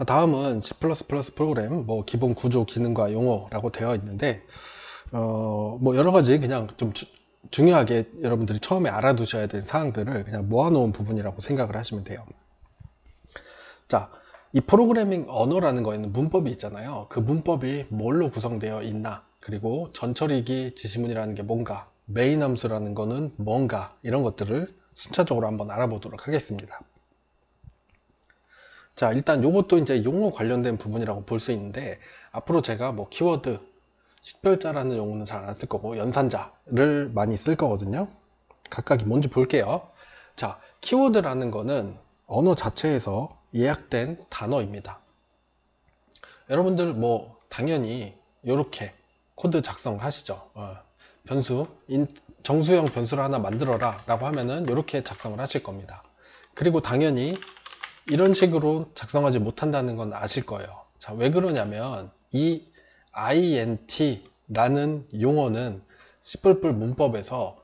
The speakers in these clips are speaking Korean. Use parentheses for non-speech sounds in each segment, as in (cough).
자, 다음은 C++ 프로그램, 뭐, 기본 구조, 기능과 용어라고 되어 있는데, 어, 뭐, 여러 가지 그냥 좀 주- 중요하게 여러분들이 처음에 알아두셔야 될 사항들을 그냥 모아놓은 부분이라고 생각을 하시면 돼요. 자, 이 프로그래밍 언어라는 거에는 문법이 있잖아요. 그 문법이 뭘로 구성되어 있나, 그리고 전처리기 지시문이라는 게 뭔가, 메인 함수라는 거는 뭔가, 이런 것들을 순차적으로 한번 알아보도록 하겠습니다. 자, 일단 요것도 이제 용어 관련된 부분이라고 볼 수 있는데, 앞으로 제가 뭐 키워드, 식별자라는 용어는 잘 안 쓸 거고, 연산자를 많이 쓸 거거든요. 각각이 뭔지 볼게요. 자, 키워드라는 거는 언어 자체에서 예약된 단어입니다. 여러분들 뭐 당연히 이렇게 코드 작성을 하시죠. 어, 변수, 인- 정수형 변수를 하나 만들어라 라고 하면은 이렇게 작성을 하실 겁니다. 그리고 당연히 이런 식으로 작성하지 못한다는 건 아실 거예요. 자, 왜 그러냐면 이 int라는 용어는 C++ 문법에서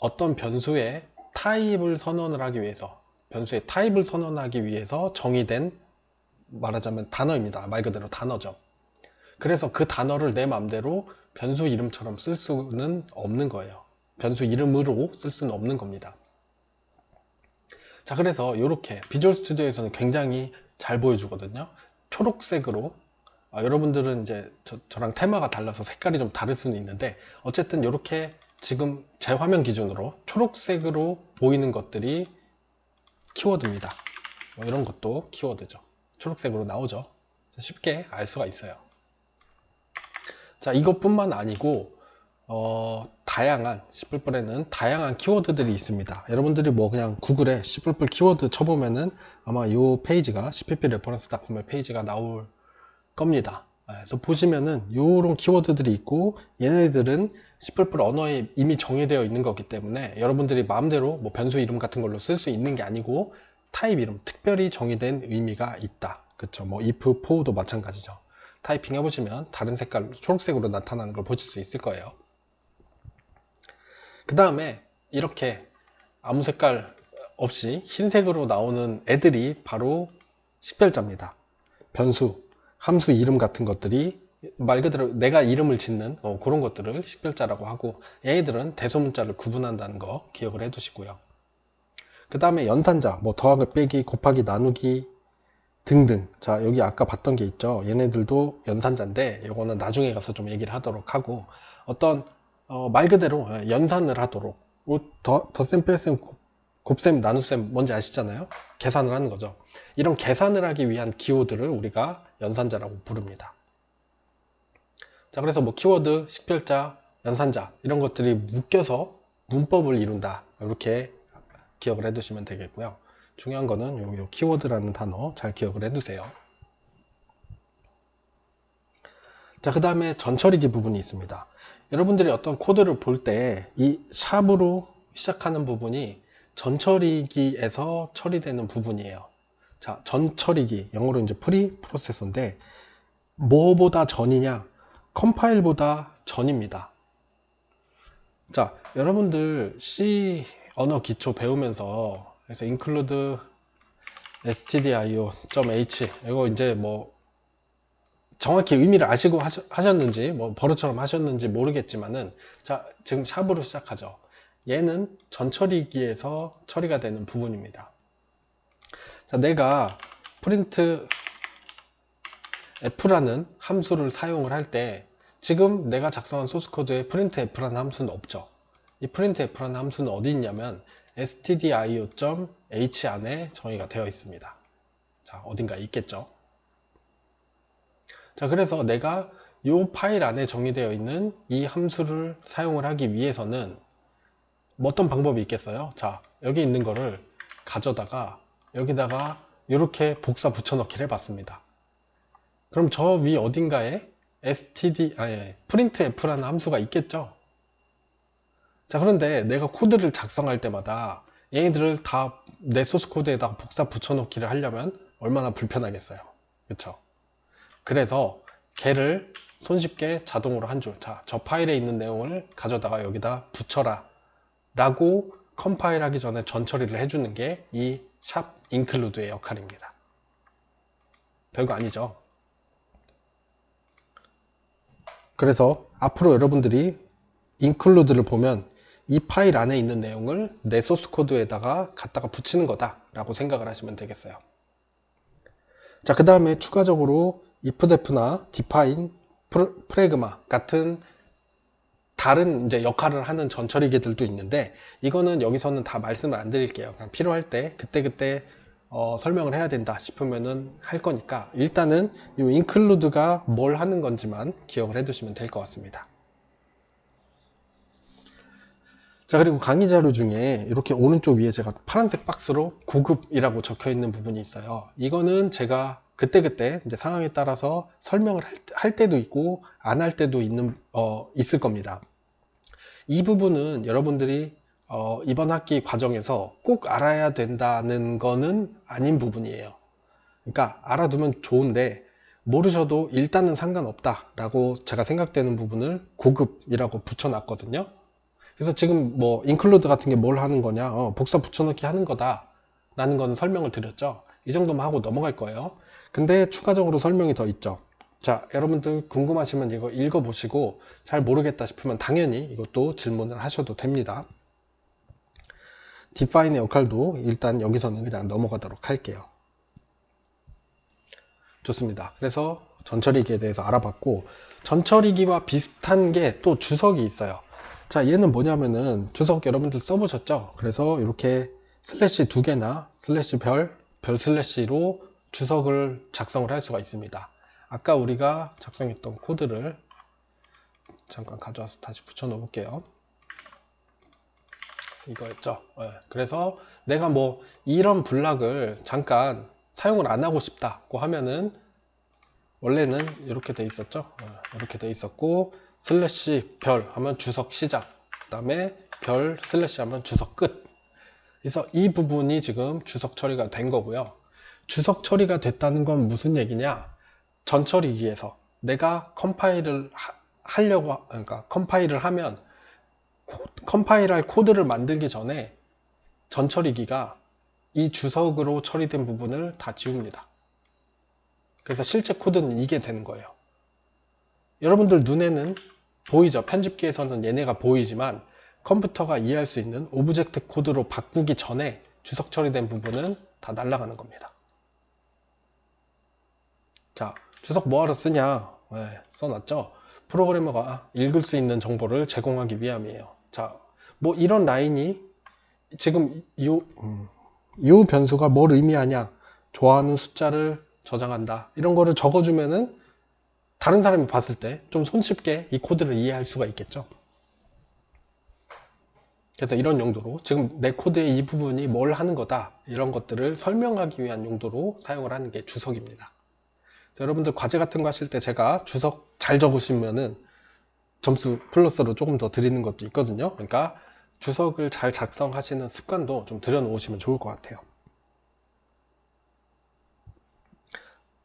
어떤 변수의 타입을 선언을 하기 위해서 변수의 타입을 선언하기 위해서 정의된 말하자면 단어입니다. 말 그대로 단어죠. 그래서 그 단어를 내 맘대로 변수 이름처럼 쓸 수는 없는 거예요. 변수 이름으로 쓸 수는 없는 겁니다. 자, 그래서 이렇게 비주얼 스튜디오에서는 굉장히 잘 보여주거든요. 초록색으로 아, 여러분들은 이제 저, 저랑 테마가 달라서 색깔이 좀 다를 수는 있는데 어쨌든 이렇게 지금 제 화면 기준으로 초록색으로 보이는 것들이 키워드입니다. 뭐 이런 것도 키워드죠. 초록색으로 나오죠. 쉽게 알 수가 있어요. 자, 이것뿐만 아니고 어, 다양한 C++에는 다양한 키워드들이 있습니다. 여러분들이 뭐 그냥 구글에 C++ 키워드 쳐보면은 아마 이 페이지가 CPP 레퍼런스 닥스의 페이지가 나올 겁니다. 아, 그래서 보시면은 이런 키워드들이 있고 얘네들은 C++ 언어에 이미 정의되어 있는 거기 때문에 여러분들이 마음대로 뭐 변수 이름 같은 걸로 쓸 수 있는 게 아니고 타입 이름 특별히 정의된 의미가 있다. 그쵸? 뭐 if, for도 마찬가지죠. 타이핑 해보시면 다른 색깔 초록색으로 나타나는 걸 보실 수 있을 거예요. 그 다음에 이렇게 아무 색깔 없이 흰색으로 나오는 애들이 바로 식별자입니다. 변수, 함수 이름 같은 것들이 말 그대로 내가 이름을 짓는 어, 그런 것들을 식별자라고 하고 얘들은 대소문자를 구분한다는 거 기억을 해 두시고요. 그 다음에 연산자, 뭐 더하기, 빼기, 곱하기, 나누기 등등. 자, 여기 아까 봤던 게 있죠. 얘네들도 연산자인데 이거는 나중에 가서 좀 얘기를 하도록 하고 어떤 어, 말 그대로 연산을 하도록 뭐 더, 덧셈, 뺄셈, 곱셈, 나눗셈 뭔지 아시잖아요? 계산을 하는 거죠. 이런 계산을 하기 위한 기호들을 우리가 연산자라고 부릅니다. 자, 그래서 뭐 키워드, 식별자, 연산자 이런 것들이 묶여서 문법을 이룬다. 이렇게 기억을 해두시면 되겠고요. 중요한 거는 요, 요 키워드라는 단어 잘 기억을 해두세요. 자, 그 다음에 전처리기 부분이 있습니다. 여러분들이 어떤 코드를 볼 때 이 샵으로 시작하는 부분이 전처리기에서 처리되는 부분이에요. 자, 전처리기, 영어로 이제 프리 프로세서인데, 뭐보다 전이냐? 컴파일보다 전입니다. 자, 여러분들 C 언어 기초 배우면서, 그래서 include stdio.h, 이거 이제 뭐, 정확히 의미를 아시고 하셨는지, 뭐, 버릇처럼 하셨는지 모르겠지만은, 자, 지금 샵으로 시작하죠. 얘는 전처리기에서 처리가 되는 부분입니다. 자, 내가 print f라는 함수를 사용을 할 때 지금 내가 작성한 소스 코드에 printf라는 함수는 없죠. 이 printf라는 함수는 어디 있냐면 stdio.h 안에 정의가 되어 있습니다. 자, 어딘가 있겠죠. 자, 그래서 내가 이 파일 안에 정의되어 있는 이 함수를 사용을 하기 위해서는 뭐 어떤 방법이 있겠어요? 자, 여기 있는 거를 가져다가 여기다가 이렇게 복사 붙여넣기를 해봤습니다. 그럼 저 위 어딘가에 std, 아니, printf라는 함수가 있겠죠? 자, 그런데 내가 코드를 작성할 때마다 얘네들을 다 내 소스 코드에다가 복사 붙여넣기를 하려면 얼마나 불편하겠어요. 그쵸? 그래서 걔를 손쉽게 자동으로 한 줄, 자, 저 파일에 있는 내용을 가져다가 여기다 붙여라. 라고 컴파일 하기 전에 전 처리를 해주는 게 이샵 include의 역할입니다. 별거 아니죠. 그래서 앞으로 여러분들이 include를 보면 이 파일 안에 있는 내용을 내 소스 코드에다가 갖다가 붙이는 거다 라고 생각을 하시면 되겠어요. 자, 그 다음에 추가적으로 ifdef나 define, 프레그마 같은 다른 이제 역할을 하는 전처리기들도 있는데 이거는 여기서는 다 말씀을 안 드릴게요. 그냥 필요할 때 그때그때 어, 설명을 해야 된다 싶으면은 할 거니까 일단은 이 include가 뭘 하는 건지만 기억을 해 두시면 될 것 같습니다. 자 그리고 강의 자료 중에 이렇게 오른쪽 위에 제가 파란색 박스로 고급이라고 적혀 있는 부분이 있어요. 이거는 제가 그때그때 이제 상황에 따라서 설명을 할, 할 때도 있고 안 할 때도 있는 어, 있을 겁니다. 이 부분은 여러분들이 어, 이번 학기 과정에서 꼭 알아야 된다는 거는 아닌 부분이에요. 그러니까 알아두면 좋은데 모르셔도 일단은 상관없다라고 제가 생각되는 부분을 고급이라고 붙여놨거든요. 그래서 지금 뭐 include 같은 게 뭘 하는 거냐, 어, 복사 붙여넣기 하는 거다라는 거는 설명을 드렸죠. 이 정도만 하고 넘어갈 거예요. 근데 추가적으로 설명이 더 있죠. 자, 여러분들 궁금하시면 이거 읽어보시고 잘 모르겠다 싶으면 당연히 이것도 질문을 하셔도 됩니다. define의 역할도 일단 여기서는 그냥 넘어가도록 할게요. 좋습니다. 그래서 전처리기에 대해서 알아봤고 전처리기와 비슷한 게 또 주석이 있어요. 자, 얘는 뭐냐면은 주석 여러분들 써보셨죠? 그래서 이렇게 슬래시 두 개나 슬래시 별, 별 슬래시로 주석을 작성을 할 수가 있습니다. 아까 우리가 작성했던 코드를 잠깐 가져와서 다시 붙여 놓을게요. 이거였죠. 네. 그래서 내가 뭐 이런 블락을 잠깐 사용을 안 하고 싶다고 하면은 원래는 이렇게 돼 있었죠. 네. 이렇게 돼 있었고 슬래시 별 하면 주석 시작 그 다음에 별 슬래시 하면 주석 끝 그래서 이 부분이 지금 주석 처리가 된 거고요 주석 처리가 됐다는 건 무슨 얘기냐 전 처리기에서 내가 컴파일을 하, 하려고 그러니까 컴파일을 하면 코, 컴파일할 코드를 만들기 전에 전 처리기가 이 주석으로 처리된 부분을 다 지웁니다. 그래서 실제 코드는 이게 되는 거예요. 여러분들 눈에는 보이죠? 편집기에서는 얘네가 보이지만 컴퓨터가 이해할 수 있는 오브젝트 코드로 바꾸기 전에 주석 처리된 부분은 다 날아가는 겁니다. 자, 주석 뭐하러 쓰냐? 네, 써놨죠? 프로그래머가 읽을 수 있는 정보를 제공하기 위함이에요. 자, 뭐 이런 라인이 지금 요, 음, 요 변수가 뭘 의미하냐? 좋아하는 숫자를 저장한다. 이런 거를 적어주면은 다른 사람이 봤을 때 좀 손쉽게 이 코드를 이해할 수가 있겠죠. 그래서 이런 용도로 지금 내 코드의 이 부분이 뭘 하는 거다 이런 것들을 설명하기 위한 용도로 사용을 하는 게 주석입니다. 여러분들 과제 같은 거 하실 때 제가 주석 잘 적으시면은 점수 플러스로 조금 더 드리는 것도 있거든요. 그러니까 주석을 잘 작성하시는 습관도 좀 들여놓으시면 좋을 것 같아요.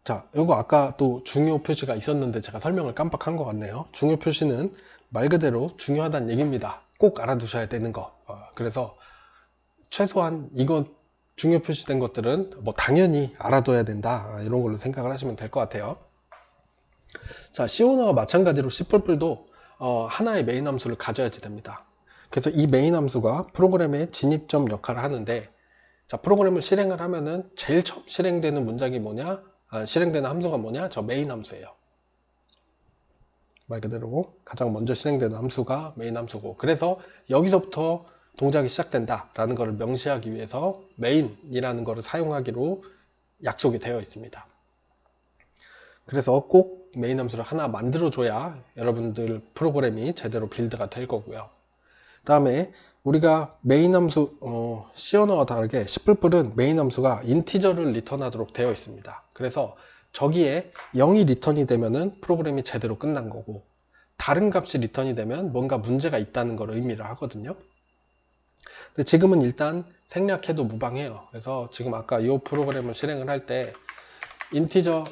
자, 이거 아까 또 중요 표시가 있었는데 제가 설명을 깜빡한 것 같네요. 중요 표시는 말 그대로 중요하다는 얘기입니다. 꼭 알아두셔야 되는 거. 어, 그래서 최소한 이건 중요 표시된 것들은 뭐 당연히 알아둬야 된다. 이런 걸로 생각을 하시면 될 것 같아요. 자, 시오너와 마찬가지로 C++도 어, 하나의 메인 함수를 가져야지 됩니다. 그래서 이 메인 함수가 프로그램의 진입점 역할을 하는데 자, 프로그램을 실행을 하면은 제일 처음 실행되는 문장이 뭐냐? 아, 실행되는 함수가 뭐냐? 저 메인 함수예요. 말 그대로 가장 먼저 실행되는 함수가 메인 함수고 그래서 여기서부터 동작이 시작된다 라는 것을 명시하기 위해서 메인이라는 것을 사용하기로 약속이 되어 있습니다. 그래서 꼭 메인 함수를 하나 만들어 줘야 여러분들 프로그램이 제대로 빌드가 될 거고요. 다음에 우리가 메인 함수 어, C 언어와 다르게 C++은 메인 함수가 인티저를 리턴하도록 되어 있습니다. 그래서 저기에 0이 리턴이 되면은 프로그램이 제대로 끝난 거고 다른 값이 리턴이 되면 뭔가 문제가 있다는 걸 의미를 하거든요. 근데 지금은 일단 생략해도 무방해요. 그래서 지금 아까 이 프로그램을 실행을 할 때 인티저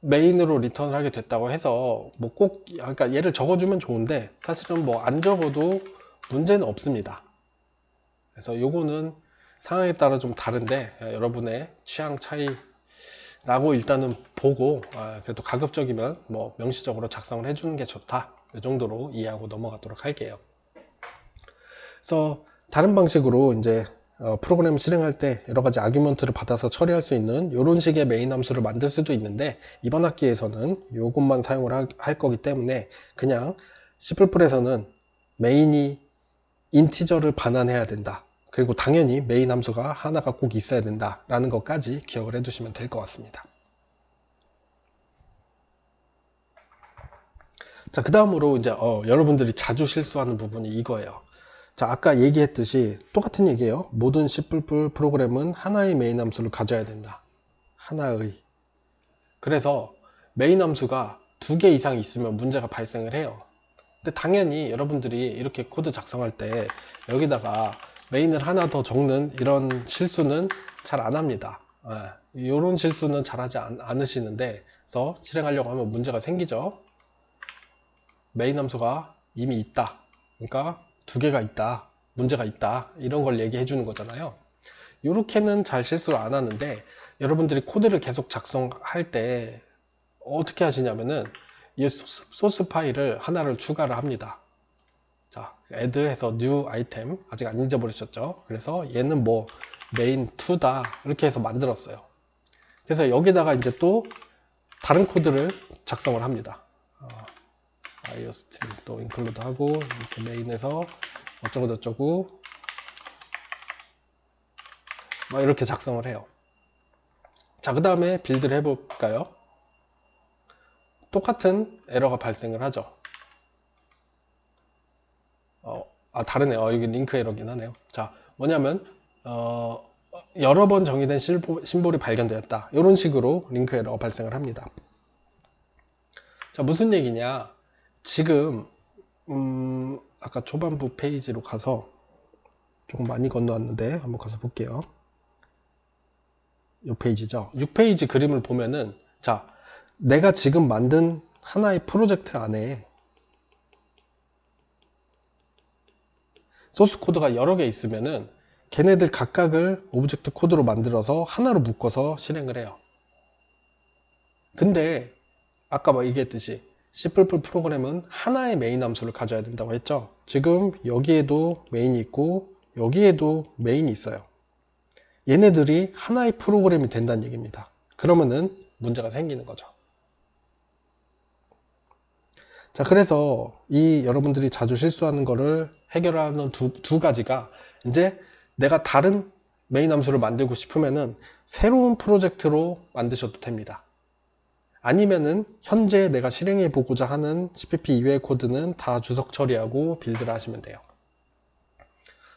메인으로 리턴을 하게 됐다고 해서 뭐 꼭 그러니까 얘를 적어주면 좋은데 사실은 뭐 안 적어도 문제는 없습니다. 그래서 요거는 상황에 따라 좀 다른데 여러분의 취향 차이가 라고 일단은 보고 아, 그래도 가급적이면 뭐 명시적으로 작성을 해주는 게 좋다 이 정도로 이해하고 넘어가도록 할게요 그래서 다른 방식으로 이제 어, 프로그램을 실행할 때 여러 가지 아규먼트를 받아서 처리할 수 있는 이런 식의 메인 함수를 만들 수도 있는데 이번 학기에서는 이것만 사용을 하- 할 거기 때문에 그냥 C++에서는 메인이 인티저를 반환해야 된다. 그리고 당연히 메인 함수가 하나가 꼭 있어야 된다. 라는 것까지 기억을 해두시면 될 것 같습니다. 자, 그 다음으로 이제 어, 여러분들이 자주 실수하는 부분이 이거예요. 자, 아까 얘기했듯이 똑같은 얘기예요. 모든 C++ 프로그램은 하나의 메인 함수를 가져야 된다. 하나의. 그래서 메인 함수가 두 개 이상 있으면 문제가 발생을 해요. 근데 당연히 여러분들이 이렇게 코드 작성할 때 여기다가 메인을 하나 더 적는 이런 실수는 잘 안 합니다. 이런 실수는 잘 하지 않, 않으시는데, 그래서 실행하려고 하면 문제가 생기죠. 메인 함수가 이미 있다. 그러니까 두 개가 있다. 문제가 있다. 이런 걸 얘기해 주는 거잖아요. 이렇게는 잘 실수를 안 하는데 여러분들이 코드를 계속 작성할 때 어떻게 하시냐면은 이 소스, 소스 파일을 하나를 추가를 합니다. 자, add 해서 new item 아직 안 잊어버리셨죠? 그래서 얘는 뭐 main 2다 이렇게 해서 만들었어요. 그래서 여기다가 이제 또 다른 코드를 작성을 합니다. 어, iostream 또 include 하고 이렇게 메인에서 어쩌고 저쩌고 막 이렇게 작성을 해요. 자, 그 다음에 빌드를 해볼까요? 똑같은 에러가 발생을 하죠. 어, 아, 다르네요. 어, 여기 링크 에러긴 하네요. 자, 뭐냐면, 어, 여러 번 정의된 실보- 심볼 이 발견되었다. 이런 식으로 링크 에러가 발생을 합니다. 자, 무슨 얘기냐. 지금, 음, 아까 초반부 페이지로 가서 조금 많이 건너왔는데, 한번 가서 볼게요. 이 페이지죠. 6페이지 그림을 보면은, 자, 내가 지금 만든 하나의 프로젝트 안에 소스 코드가 여러 개 있으면은 걔네들 각각을 오브젝트 코드로 만들어서 하나로 묶어서 실행을 해요. 근데 아까 막 얘기했듯이 C++ 프로그램은 하나의 메인 함수를 가져야 된다고 했죠. 지금 여기에도 메인이 있고 여기에도 메인이 있어요. 얘네들이 하나의 프로그램이 된다는 얘기입니다. 그러면은 문제가 생기는 거죠. 자, 그래서 이 여러분들이 자주 실수하는 거를 해결하는 두, 두 가지가 이제 내가 다른 메인 함수를 만들고 싶으면은 새로운 프로젝트로 만드셔도 됩니다. 아니면은 현재 내가 실행해 보고자 하는 CPP 이외의 코드는 다 주석 처리하고 빌드를 하시면 돼요.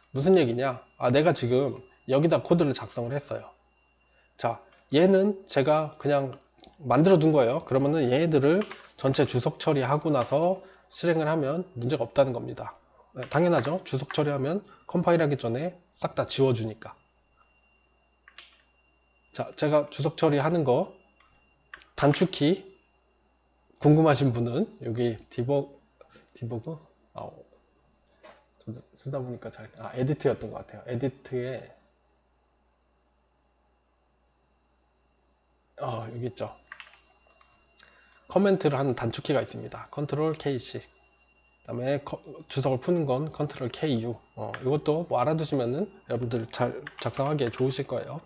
무슨 얘기냐? 아, 내가 지금 여기다 코드를 작성을 했어요. 자, 얘는 제가 그냥 만들어 둔 거예요. 그러면은 얘네들을 전체 주석 처리하고 나서 실행을 하면 문제가 없다는 겁니다. 네, 당연하죠. 주석 처리하면 컴파일하기 전에 싹 다 지워주니까. 자, 제가 주석 처리하는 거 단축키 궁금하신 분은 여기 디버 디버그 아, 저도 쓰다 보니까 잘 아, 에디트였던 것 같아요. 에디트에 어, 여기 있죠. 커멘트를 하는 단축키가 있습니다. 컨트롤 KC. 그다음에 거- 주석을 푸는 건 컨트롤 KU. 어, 이것도 뭐 알아두시면은 여러분들 잘 작성하기에 좋으실 거예요.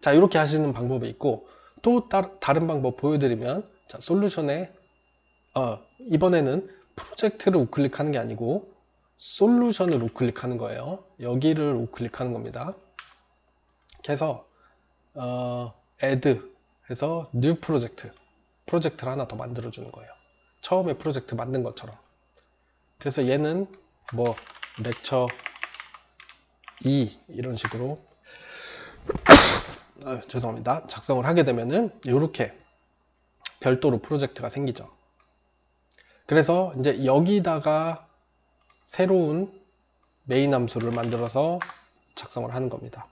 자, 이렇게 하시는 방법이 있고 또 따, 다른 방법 보여드리면 자, 솔루션에 어, 이번에는 프로젝트를 우클릭하는 게 아니고 솔루션을 우클릭하는 거예요. 여기를 우클릭하는 겁니다. 그래서 어, add 해서 new 프로젝트 프로젝트를 하나 더 만들어 주는 거예요. 처음에 프로젝트 만든 것처럼. 그래서 얘는 뭐 렉처 2 이런 식으로 아, 죄송합니다. 작성을 하게 되면은 이렇게 별도로 프로젝트가 생기죠. 그래서 이제 여기다가 새로운 메인 함수를 만들어서 작성을 하는 겁니다.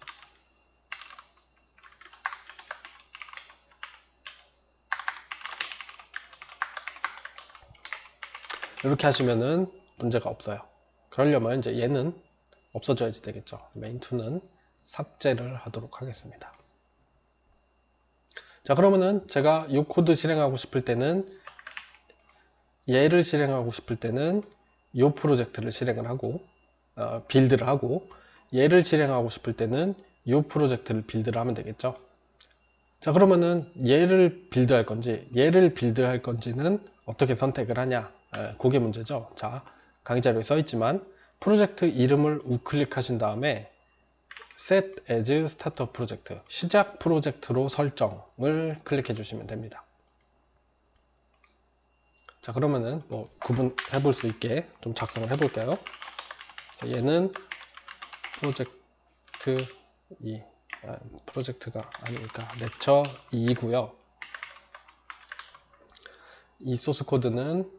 이렇게 하시면은 문제가 없어요. 그러려면 이제 얘는 없어져야지 되겠죠. 메인2는 삭제를 하도록 하겠습니다. 자 그러면은 제가 이 코드 실행하고 싶을 때는 얘를 실행하고 싶을 때는 이 프로젝트를 실행을 하고 어, 빌드를 하고 얘를 실행하고 싶을 때는 이 프로젝트를 빌드를 하면 되겠죠. 자 그러면은 얘를 빌드할 건지 얘를 빌드할 건지는 어떻게 선택을 하냐 에, 그게 문제죠. 자 강의 자료에 써 있지만 프로젝트 이름을 우클릭하신 다음에 Set as Starter Project 시작 프로젝트로 설정을 클릭해 주시면 됩니다. 자 그러면은 뭐 구분해 볼 수 있게 좀 작성을 해 볼까요? 그래서 얘는 프로젝트 2 아, 프로젝트가 아니니까 렉처 2고요. 이 소스 코드는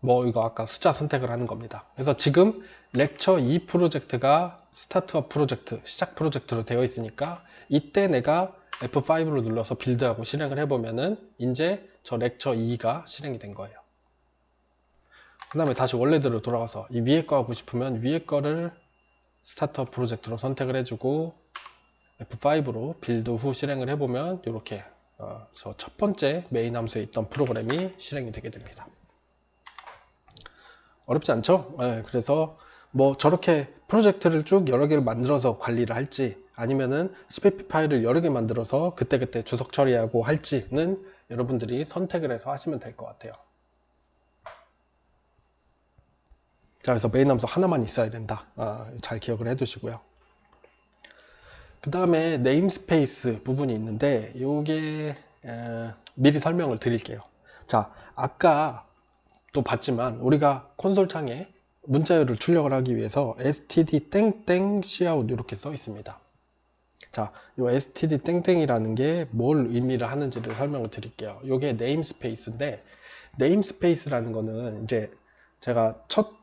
뭐 이거 아까 숫자 선택을 하는 겁니다. 그래서 지금 렉처 2 프로젝트가 스타트업 프로젝트, 시작 프로젝트로 되어 있으니까 이때 내가 F5를 눌러서 빌드하고 실행을 해보면은 이제 저 렉처 2가 실행이 된 거예요. 그 다음에 다시 원래대로 돌아가서 이 위에 거 하고 싶으면 위에 거를 스타트업 프로젝트로 선택을 해주고 F5로 빌드 후 실행을 해보면 이렇게 어, 저첫 번째 메인 함수에 있던 프로그램이 실행이 되게 됩니다. 어렵지 않죠? 네, 그래서 뭐 저렇게 프로젝트를 쭉 여러 개를 만들어서 관리를 할지 아니면은 스페피 파일을 여러 개 만들어서 그때그때 주석 처리하고 할지는 여러분들이 선택을 해서 하시면 될 것 같아요. 자, 그래서 메인 함수 하나만 있어야 된다. 아, 잘 기억을 해 두시고요. 그 다음에 네임스페이스 부분이 있는데 이게 미리 설명을 드릴게요. 자, 아까 또 봤지만 우리가 콘솔 창에 문자열을 출력을 하기 위해서 std 땡땡 cout 이렇게 써 있습니다. 자, 이 std 땡땡이라는 게 뭘 의미를 하는지를 설명을 드릴게요. 이게 네임스페이스인데 네임스페이스라는 거는 이제 제가 첫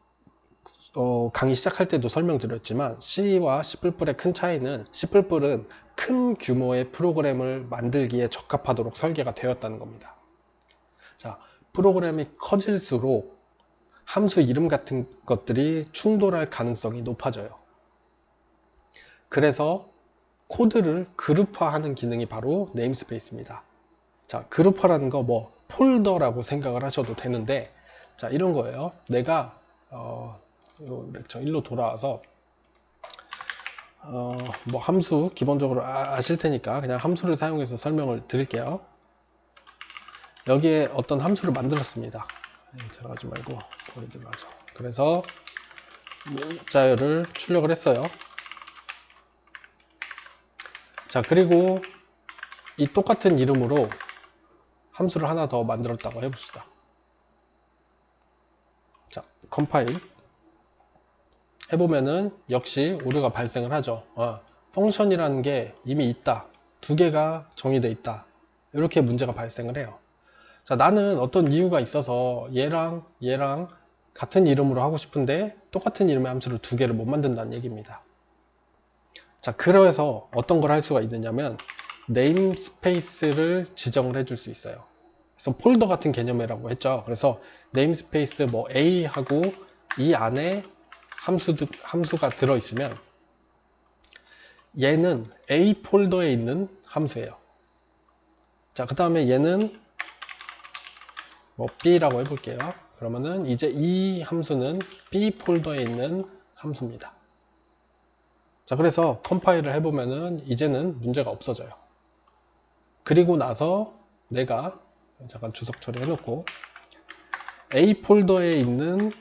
어, 강의 시작할 때도 설명드렸지만 C와 C++의 큰 차이는 C++은 큰 규모의 프로그램을 만들기에 적합하도록 설계가 되었다는 겁니다. 자, 프로그램이 커질수록 함수 이름 같은 것들이 충돌할 가능성이 높아져요. 그래서 코드를 그룹화하는 기능이 바로 네임스페이스입니다. 자, 그룹화라는 거 뭐 폴더라고 생각을 하셔도 되는데 자, 이런 거예요. 내가 어, 요 렉처 1로 돌아와서 어, 뭐 함수 기본적으로 아, 실 테니까 그냥 함수를 사용해서 설명을 드릴게요. 여기에 어떤 함수를 만들었습니다. 네, 들어가지 말고 거기 들어가죠. 그래서 문자열을 출력을 했어요. 자 그리고 이 똑같은 이름으로 함수를 하나 더 만들었다고 해봅시다. 자 컴파일 해보면은 역시 오류가 발생을 하죠. 어, 펑션이라는 게 이미 있다. 두 개가 정의되어 있다. 이렇게 문제가 발생을 해요. 자, 나는 어떤 이유가 있어서 얘랑 얘랑 같은 이름으로 하고 싶은데 똑같은 이름의 함수를 두 개를 못 만든다는 얘기입니다. 자, 그래서 어떤 걸 할 수가 있느냐면 네임스페이스를 지정을 해줄 수 있어요. 그래서 폴더 같은 개념이라고 했죠. 그래서 네임스페이스 뭐 A하고 이 안에 함수, 함수가 들어있으면 얘는 A 폴더에 있는 함수예요. 자, 그 다음에 얘는 뭐 B라고 해볼게요. 그러면은 이제 이 함수는 B 폴더에 있는 함수입니다. 자, 그래서 컴파일을 해보면은 이제는 문제가 없어져요. 그리고 나서 내가 잠깐 주석 처리해 놓고 A 폴더에 있는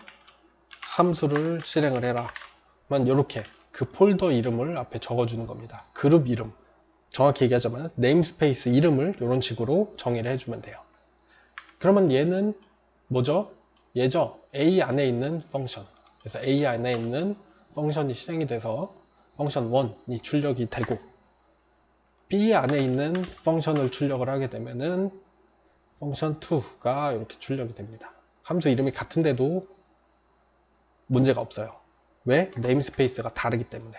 함수를 실행을 해라. 만 이렇게 그 폴더 이름을 앞에 적어주는 겁니다. 그룹 이름. 정확히 얘기하자면 네임스페이스 이름을 이런 식으로 정의를 해주면 돼요. 그러면 얘는 뭐죠? 얘죠. A 안에 있는 펑션. 그래서 A 안에 있는 펑션이 실행이 돼서 펑션 1이 출력이 되고 B 안에 있는 펑션을 출력을 하게 되면은 펑션 2가 이렇게 출력이 됩니다. 함수 이름이 같은데도 문제가 없어요. 왜? 네임스페이스가 다르기 때문에.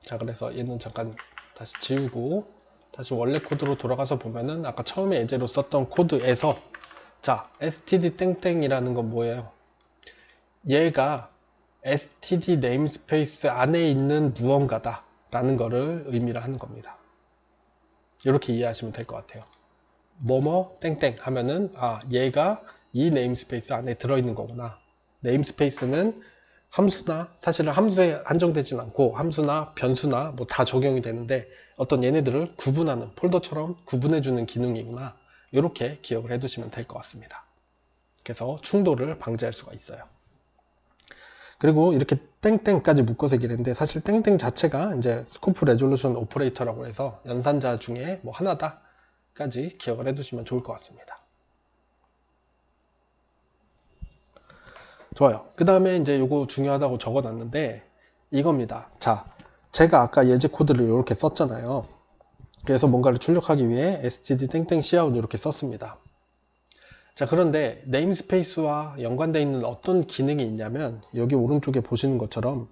자, 그래서 얘는 잠깐 다시 지우고 다시 원래 코드로 돌아가서 보면은 아까 처음에 예제로 썼던 코드에서 자, std 땡땡이라는 건 뭐예요? 얘가 std 네임스페이스 안에 있는 무언가다 라는 거를 의미를 하는 겁니다. 이렇게 이해하시면 될 것 같아요. 뭐뭐 땡땡 하면은 아 얘가 이 네임스페이스 안에 들어있는 거구나. 네임스페이스는 함수나 사실은 함수에 한정되진 않고 함수나 변수나 뭐 다 적용이 되는데 어떤 얘네들을 구분하는 폴더처럼 구분해주는 기능이구나. 이렇게 기억을 해두시면 될 것 같습니다. 그래서 충돌을 방지할 수가 있어요. 그리고 이렇게 땡땡까지 묶어서 얘기를 했는데 사실 땡땡 자체가 이제 스코프 레졸루션 오퍼레이터라고 해서 연산자 중에 뭐 하나다까지 기억을 해두시면 좋을 것 같습니다. 좋아요. 그 다음에 이제 요거 중요하다고 적어놨는데 이겁니다. 자, 제가 아까 예제 코드를 이렇게 썼잖아요. 그래서 뭔가를 출력하기 위해 std 땡땡 cout 이렇게 썼습니다. 자, 그런데 네임스페이스와 연관되어 있는 어떤 기능이 있냐면 여기 오른쪽에 보시는 것처럼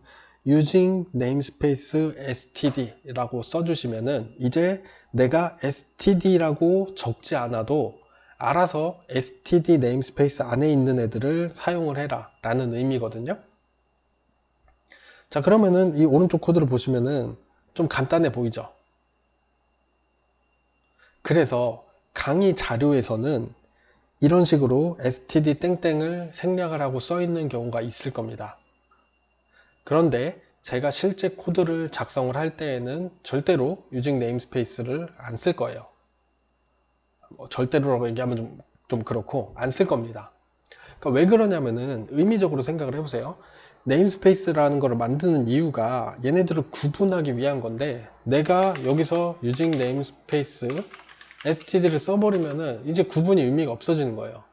using namespace std라고 써주시면은 이제 내가 std라고 적지 않아도 알아서 std namespace 안에 있는 애들을 사용을 해라 라는 의미거든요. 자, 그러면은 이 오른쪽 코드를 보시면은 좀 간단해 보이죠? 그래서 강의 자료에서는 이런 식으로 std 땡땡을 생략을 하고 써 있는 경우가 있을 겁니다. 그런데 제가 실제 코드를 작성을 할 때에는 절대로 using namespace를 안 쓸 거예요. 뭐 절대로라고 얘기하면 좀, 좀 그렇고 안 쓸 겁니다. 그러니까 왜 그러냐면은 의미적으로 생각을 해보세요. 네임스페이스라는 것을 만드는 이유가 얘네들을 구분하기 위한 건데 내가 여기서 using namespace std를 써버리면은 이제 구분이 의미가 없어지는 거예요.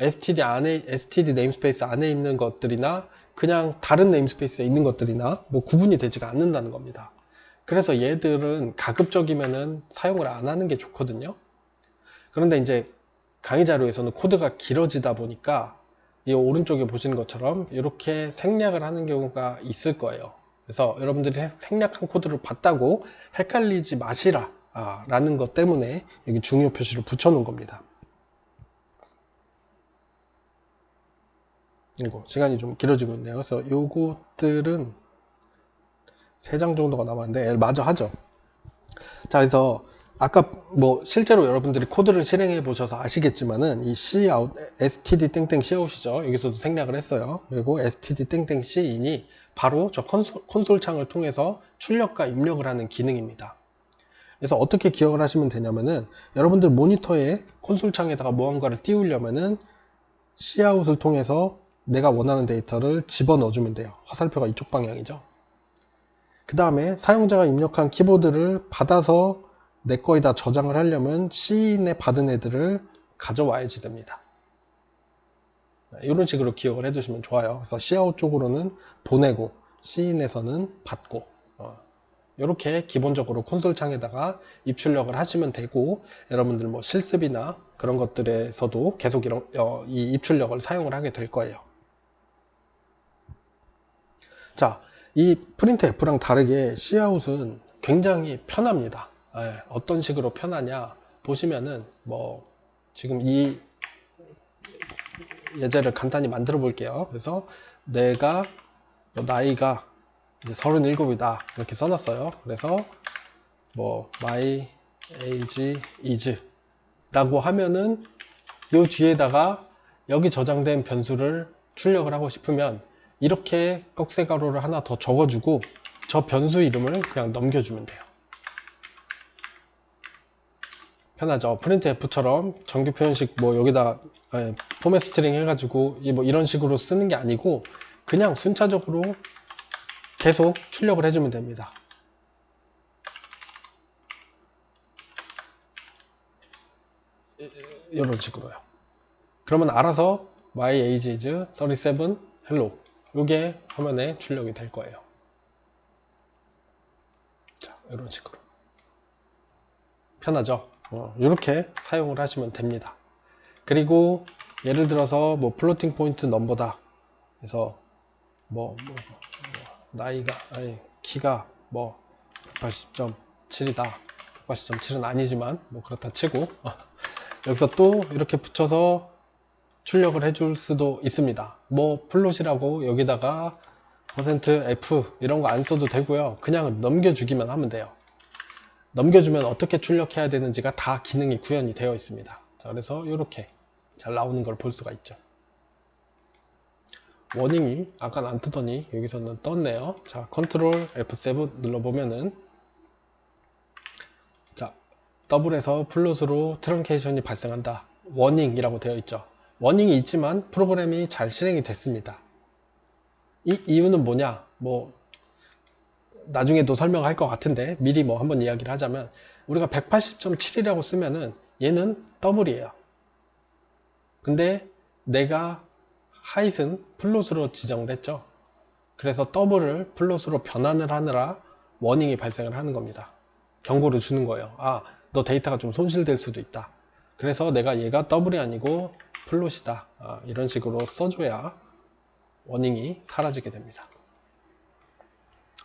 std 안에 std 네임스페이스 안에 있는 것들이나 그냥 다른 네임스페이스에 있는 것들이나 뭐 구분이 되지가 않는다는 겁니다. 그래서 얘들은 가급적이면은 사용을 안 하는 게 좋거든요. 그런데 이제 강의 자료에서는 코드가 길어지다 보니까 이 오른쪽에 보시는 것처럼 이렇게 생략을 하는 경우가 있을 거예요. 그래서 여러분들이 생략한 코드를 봤다고 헷갈리지 마시라 아, 라는 것 때문에 여기 중요 표시를 붙여 놓은 겁니다. 이거 시간이 좀 길어지고 있네요. 그래서 요것들은 세장 정도가 남았는데 마저 하죠. 자, 그래서 아까 뭐 실제로 여러분들이 코드를 실행해 보셔서 아시겠지만은 이 C out std 땡땡 C out이죠. 여기서도 생략을 했어요. 그리고 std 땡땡 C in이 바로 저 콘솔, 콘솔 창을 통해서 출력과 입력을 하는 기능입니다. 그래서 어떻게 기억을 하시면 되냐면은 여러분들 모니터에 콘솔 창에다가 무언가를 띄우려면은 Cout을 통해서 내가 원하는 데이터를 집어넣어 주면 돼요. 화살표가 이쪽 방향이죠. 그 다음에 사용자가 입력한 키보드를 받아서 내 거에다 저장을 하려면 C인에 받은 애들을 가져와야지 됩니다. 이런 식으로 기억을 해두시면 좋아요. 그래서 Cout 쪽으로는 보내고 C인에서는 받고 어, 이렇게 기본적으로 콘솔 창에다가 입출력을 하시면 되고 여러분들 뭐 실습이나 그런 것들에서도 계속 이런, 어, 이 입출력을 사용을 하게 될 거예요. 자, 이 프린트 F랑 다르게 Cout은 굉장히 편합니다. 예, 어떤 식으로 편하냐 보시면은 뭐 지금 이 예제를 간단히 만들어 볼게요. 그래서 내가 뭐 나이가 이제 37이다 이렇게 써놨어요. 그래서 뭐 my age is 라고 하면은 요 뒤에다가 여기 저장된 변수를 출력을 하고 싶으면 이렇게 꺽쇠 가로를 하나 더 적어주고 저 변수 이름을 그냥 넘겨주면 돼요. 편하죠. 프린트 F처럼 정규 표현식 뭐 여기다 예, 포맷 스트링 해가지고 뭐 이런 식으로 쓰는 게 아니고 그냥 순차적으로 계속 출력을 해주면 됩니다. 이런 식으로요. 그러면 알아서 my age is 37 hello 이게 화면에 출력이 될 거예요. 자, 이런 식으로. 편하죠? 어, 이렇게 사용을 하시면 됩니다. 그리고 예를 들어서 뭐 플로팅 포인트 넘버다. 그래서 뭐, 뭐, 뭐 나이가 아니 키가 뭐 180.7이다. 180.7은 아니지만 뭐 그렇다 치고 (laughs) 여기서 또 이렇게 붙여서 출력을 해줄 수도 있습니다. 뭐 플롯이라고 여기다가 %F 이런 거 안 써도 되고요. 그냥 넘겨주기만 하면 돼요. 넘겨주면 어떻게 출력해야 되는지가 다 기능이 구현이 되어 있습니다. 자, 그래서 이렇게 잘 나오는 걸 볼 수가 있죠. 워닝이 아까 안 뜨더니 여기서는 떴네요. 자, 컨트롤 F7 눌러보면은 자, 더블에서 플롯으로 트렁케이션이 발생한다. 워닝이라고 되어 있죠. 워닝이 있지만 프로그램이 잘 실행이 됐습니다. 이 이유는 뭐냐? 뭐 나중에도 설명할 것 같은데 미리 뭐 한번 이야기를 하자면 우리가 180.7이라고 쓰면은 얘는 더블이에요. 근데 내가 하잇은 플롯으로 지정을 했죠. 그래서 더블을 플롯으로 변환을 하느라 워닝이 발생을 하는 겁니다. 경고를 주는 거예요. 아, 너 데이터가 좀 손실될 수도 있다. 그래서 내가 얘가 더블이 아니고 플롯이다. 아, 이런 식으로 써줘야 워닝이 사라지게 됩니다.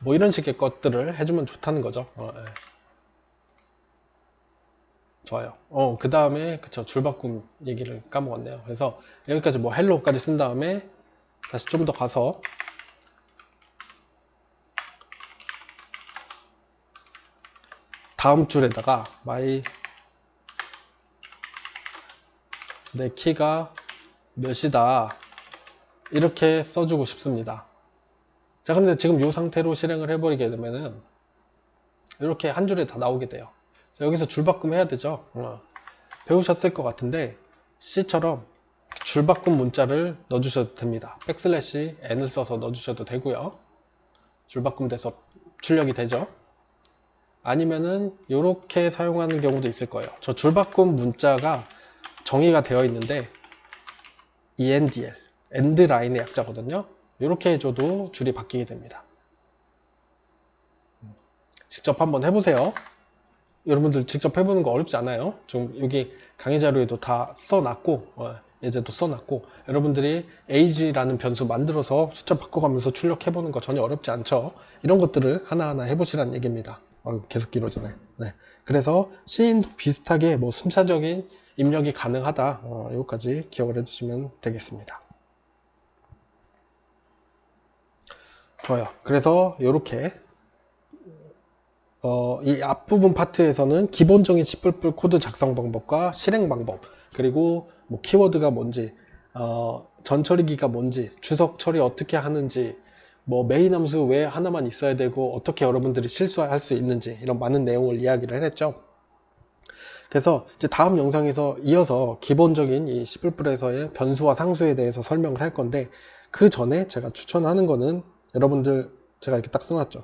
뭐 이런 식의 것들을 해주면 좋다는 거죠. 어, 예. 좋아요. 어, 그 다음에, 그쵸, 줄바꿈 얘기를 까먹었네요. 그래서 여기까지 뭐 헬로우까지 쓴 다음에 다시 좀 더 가서 다음 줄에다가 my 내 키가 몇이다 이렇게 써주고 싶습니다. 자, 근데 지금 이 상태로 실행을 해버리게 되면은 이렇게 한 줄에 다 나오게 돼요. 자, 여기서 줄바꿈 해야 되죠. 어. 배우셨을 것 같은데 C처럼 줄바꿈 문자를 넣어주셔도 됩니다. 백슬래시 n을 써서 넣어주셔도 되고요. 줄바꿈 돼서 출력이 되죠. 아니면은 이렇게 사용하는 경우도 있을 거예요. 저 줄바꿈 문자가 정의가 되어 있는데 ENDL, end 라인의 약자거든요. 이렇게 해줘도 줄이 바뀌게 됩니다. 직접 한번 해보세요. 여러분들 직접 해보는 거 어렵지 않아요. 좀 여기 강의 자료에도 다 써놨고 어, 예제도 써놨고 여러분들이 age라는 변수 만들어서 숫자 바꿔가면서 출력해보는 거 전혀 어렵지 않죠. 이런 것들을 하나하나 해보시라는 얘기입니다. 어, 계속 길어지네. 네. 그래서 C인도 비슷하게 뭐 순차적인 입력이 가능하다. 어, 여기까지 기억을 해주시면 되겠습니다. 좋아요. 그래서 이렇게 어, 이 앞부분 파트에서는 기본적인 C++ 코드 작성 방법과 실행 방법 그리고 뭐 키워드가 뭔지 어, 전처리기가 뭔지 주석 처리 어떻게 하는지 뭐 메인 함수 왜 하나만 있어야 되고 어떻게 여러분들이 실수할 수 있는지 이런 많은 내용을 이야기를 했죠. 그래서 이제 다음 영상에서 이어서 기본적인 이 C++에서의 변수와 상수에 대해서 설명을 할 건데 그 전에 제가 추천하는 거는 여러분들 제가 이렇게 딱 써놨죠.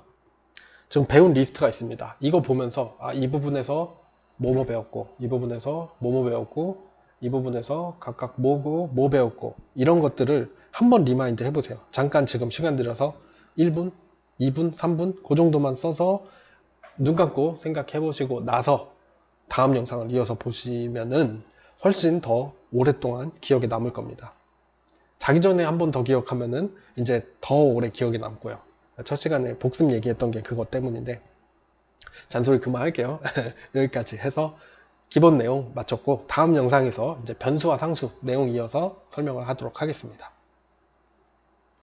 지금 배운 리스트가 있습니다. 이거 보면서 아, 이 부분에서 뭐뭐 배웠고 이 부분에서 뭐뭐 배웠고 이 부분에서 각각 뭐고 뭐 배웠고 이런 것들을 한번 리마인드 해보세요. 잠깐 지금 시간 들여서 1분, 2분, 3분 그 정도만 써서 눈 감고 생각해 보시고 나서 다음 영상을 이어서 보시면은 훨씬 더 오랫동안 기억에 남을 겁니다. 자기 전에 한 번 더 기억하면은 이제 더 오래 기억에 남고요. 첫 시간에 복습 얘기했던 게 그것 때문인데 잔소리 그만할게요. (laughs) 여기까지 해서 기본 내용 마쳤고 다음 영상에서 이제 변수와 상수 내용 이어서 설명을 하도록 하겠습니다.